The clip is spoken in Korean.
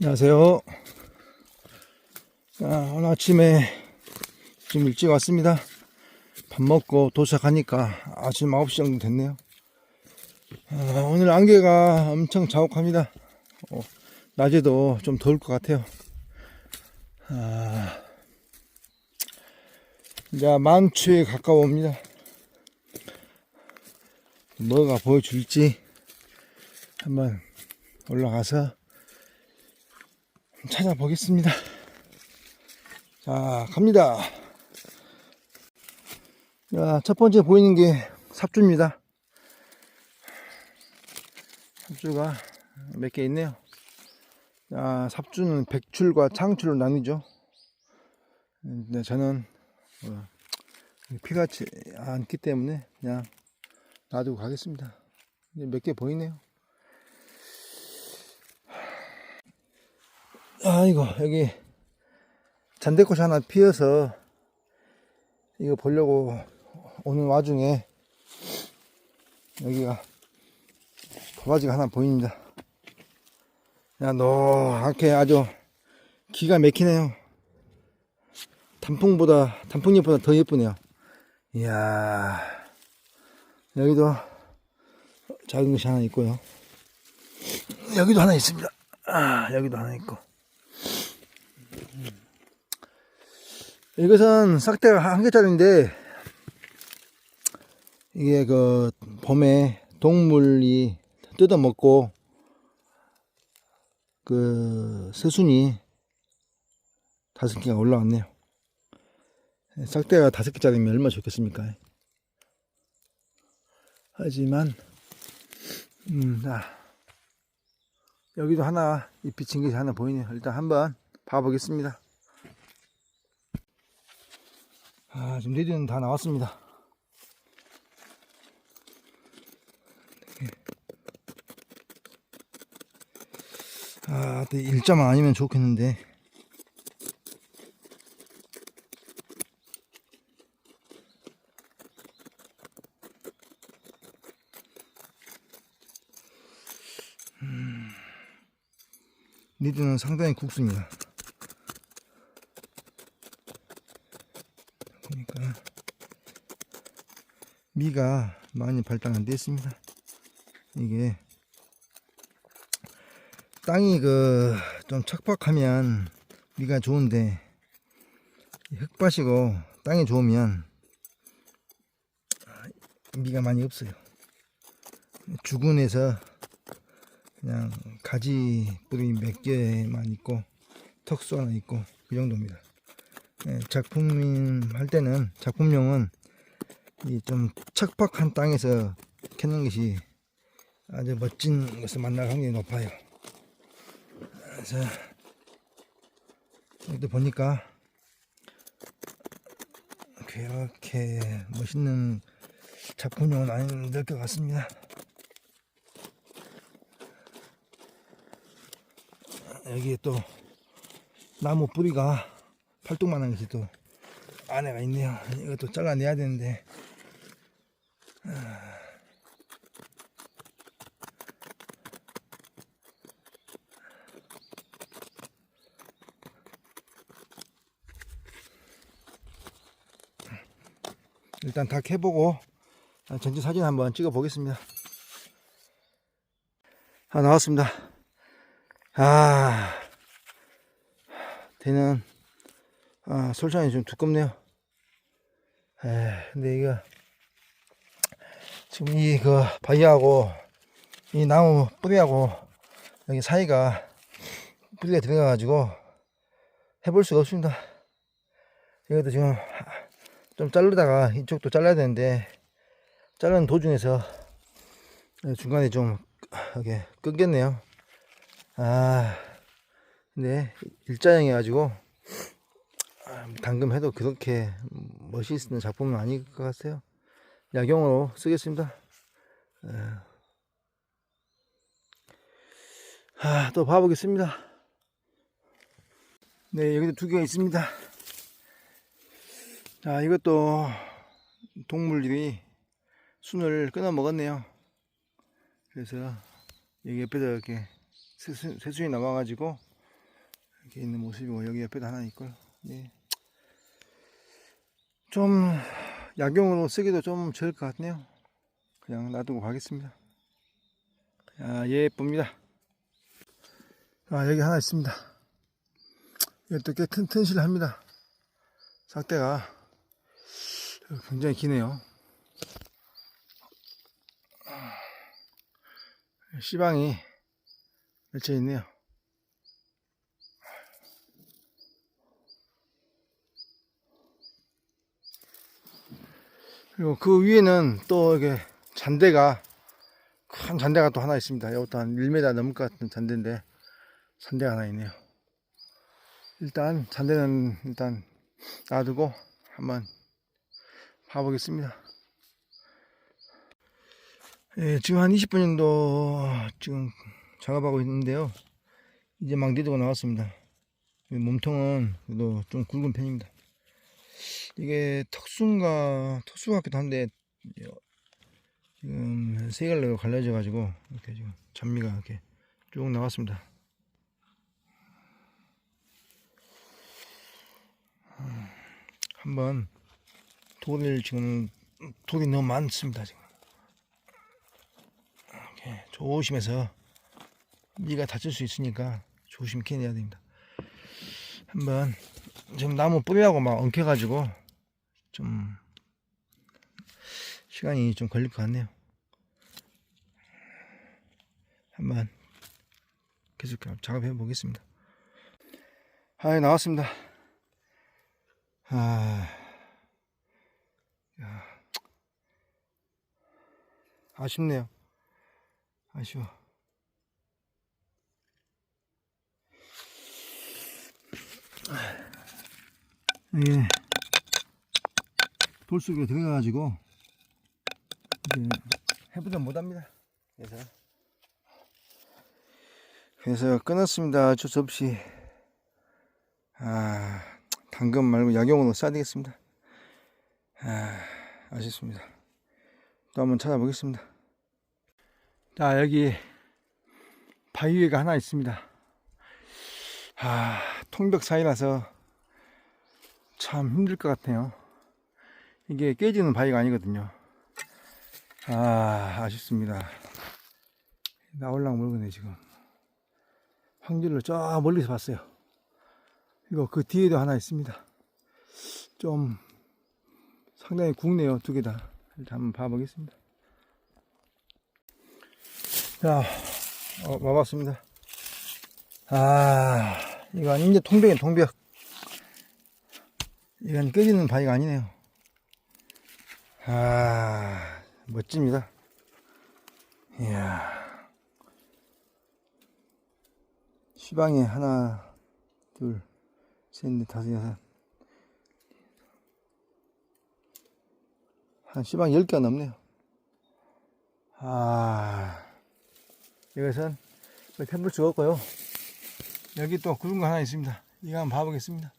안녕하세요. 아, 오늘 아침에 좀 일찍 왔습니다. 밥 먹고 도착하니까 아침 9시 정도 됐네요. 아, 오늘 안개가 엄청 자욱합니다. 어, 낮에도 좀 더울 것 같아요. 아, 이제 만추에 가까워옵니다. 뭐가 보여줄지 한번 올라가서 찾아보겠습니다. 자, 갑니다. 자, 첫 번째 보이는 게 삽주입니다. 삽주가 몇 개 있네요. 자, 삽주는 백출과 창출로 나뉘죠. 근데 저는 어, 피가 치 않기 때문에 그냥 놔두고 가겠습니다. 몇 개 보이네요. 아이고 여기 잔대꽃이 하나 피어서 이거 보려고 오는 와중에 여기가 도화지가 하나 보입니다. 야 노랗게 아주 기가 막히네요. 단풍보다 단풍잎보다 더 예쁘네요. 이야 여기도 작은 것이 하나 있고요. 여기도 하나 있습니다. 아 여기도 하나 있고. 이것은 싹대가 한 개짜리인데 이게 그 봄에 동물이 뜯어먹고 그 새순이 다섯 개가 올라왔네요. 싹대가 다섯 개짜리면 얼마나 좋겠습니까? 하지만 음, 자, 여기도 하나 잎이 진 것이 하나 보이네요. 일단 한번 봐보겠습니다. 아, 지금 레디는 다 나왔습니다. 아, 또 일자만 아니면 좋겠는데. 음, 리드는 상당히 국수입니다. 보니까 미가 많이 발달 안 됐습니다. 이게 땅이 그 좀 척박하면 미가 좋은데 흙밭이고 땅이 좋으면 미가 많이 없어요. 주근에서 그냥 가지 뿌리 몇 개만 있고 턱수 하나 있고 그 정도입니다. 예, 작품 할 때는 작품용은 이좀 척박한 땅에서 캐는 것이 아주 멋진 것을 만날 확률이 높아요. 그래서 여기 보니까 그렇게 멋있는 작품용은 아닌 것 같습니다. 여기에 또 나무 뿌리가 팔뚝만한 것이 또 안에가 있네요. 이것도 잘라내야 되는데. 일단 다 캐보고 전체 사진 한번 찍어 보겠습니다. 아, 나왔습니다. 아, 대는 아, 솔찬이 좀 두껍네요. 에, 근데 이거 지금 이 그 바위하고 이 나무 뿌리하고 여기 사이가 뿌리가 들어가 가지고 해볼 수가 없습니다. 이것도 지금 좀 자르다가 이쪽도 잘라야 되는데 자르는 도중에서 중간에 좀 이렇게 끊겼네요. 아, 근데 일자형이 가지고 당금 해도 그렇게 멋있는 작품은 아닐 것 같아요. 약용으로 쓰겠습니다. 아, 또 봐보겠습니다. 네, 여기도 두 개가 있습니다. 자, 이것도 동물들이 순을 끊어 먹었네요. 그래서 여기 옆에다 이렇게 새순, 새순이 나와가지고 이렇게 있는 모습이고 여기 옆에도 하나 있고요. 예. 좀 약용으로 쓰기도 좀 적을 것 같네요. 그냥 놔두고 가겠습니다. 아, 예쁩니다. 아, 여기 하나 있습니다. 이것도 꽤 튼, 튼실합니다. 삭대가 굉장히 기네요. 시방이 맺혀 있네요. 그리고 그 위에는 또 이게 잔대가 큰 잔대가 또 하나 있습니다. 이것도 한 1m 넘을 것 같은 잔대인데 잔대가 하나 있네요. 일단 잔대는 일단 놔두고 한번 봐보겠습니다. 예, 지금 한 20분 정도 지금 작업하고 있는데요. 이제 막 내두고 나왔습니다. 이 몸통은 그래도 좀 굵은 편입니다. 이게 턱순가 턱수 같기도 한데 지금 세 갈래로 갈라져 가지고 이렇게 지금 잔미가 이렇게 쭉 나왔습니다. 음, 한번 돌을 지금 돌이 너무 많습니다 지금. 이렇게 조심해서 미가 다칠 수 있으니까 조심히 해야 됩니다. 한번 지금 나무 뿌리하고 막 엉켜가지고 좀 시간이 좀 걸릴 것 같네요. 한번 계속 작업해 보겠습니다. 아, 나왔습니다. 아, 야, 아쉽네요. 아쉬워. 이게 돌 속에 들어가가지고 이제 해보다 못합니다. 그래서 그래서 끊었습니다. 수 없이 아 당근 말고 약용으로 써야 되겠습니다. 아 아쉽습니다. 또 한번 찾아보겠습니다. 자 여기 바위가 하나 있습니다. 아 통벽 사이라서 참 힘들 것 같아요. 이게 깨지는 바위가 아니거든요. 아, 아쉽습니다. 나올랑 모르겠네, 지금. 확률로 저 멀리서 봤어요. 이거 그 뒤에도 하나 있습니다. 좀 상당히 굵네요, 두 개 다. 일단 한번 봐보겠습니다. 자, 어, 와봤습니다. 아, 이거 이제 통벽이 통벽. 이건 깨지는 바위가 아니네요. 아, 멋집니다. 이야. 시방에 하나, 둘, 셋, 넷, 다섯, 여섯. 한 시방 10개가 넘네요. 아, 이것은 템플 죽었고요. 여기 또 구른 거 하나 있습니다. 이거 한번 봐보겠습니다.